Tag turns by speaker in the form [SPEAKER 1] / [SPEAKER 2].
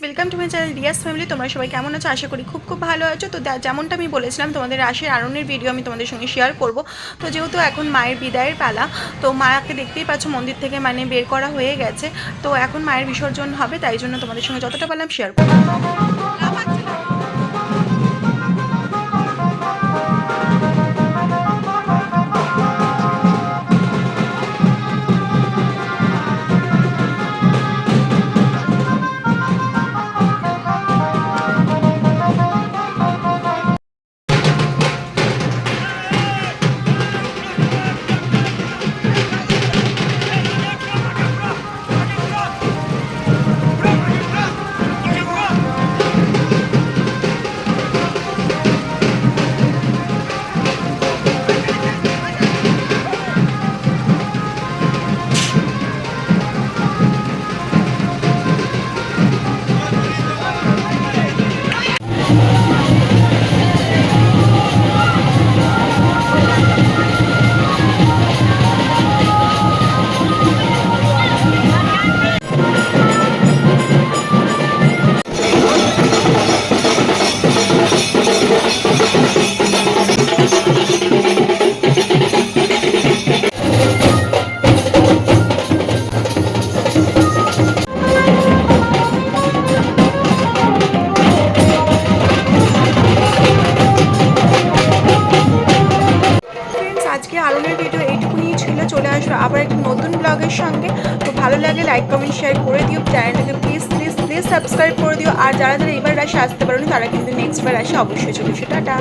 [SPEAKER 1] Welcome to my channel Riyas family তোমরা সবাই কেমন আছো? আশা করি খুব খুব ভালো আছো। তো যেমনটা আমি বলেছিলাম, তোমাদের রাশির আরণের ভিডিও আমি তোমাদের সঙ্গে শেয়ার করব। তো যেহেতু এখন মায়ের বিদায়ের পালা, তো মাকে দেখতেই পাচ্ছ মন্দির থেকে মানে বের করা হয়ে গেছে। তো এখন মায়ের বিসর্জন হবে, তাই জন্য তোমাদের সঙ্গে যতটা পারলাম শেয়ার করব। ছিল চলে আসবে আবার একটি নতুন ব্লগের সঙ্গে। তো ভালো লাগে লাইক কমেন্ট শেয়ার করে দিও। চ্যানেলটাকে প্লিজ প্লিজ প্লিজ সাবস্ক্রাইব করে দিও। আর যারা যারা এবার রাশে আসতে পারো তারা কিন্তু নেক্সট বার আসে অবশ্যই। চলে এসো টাটা।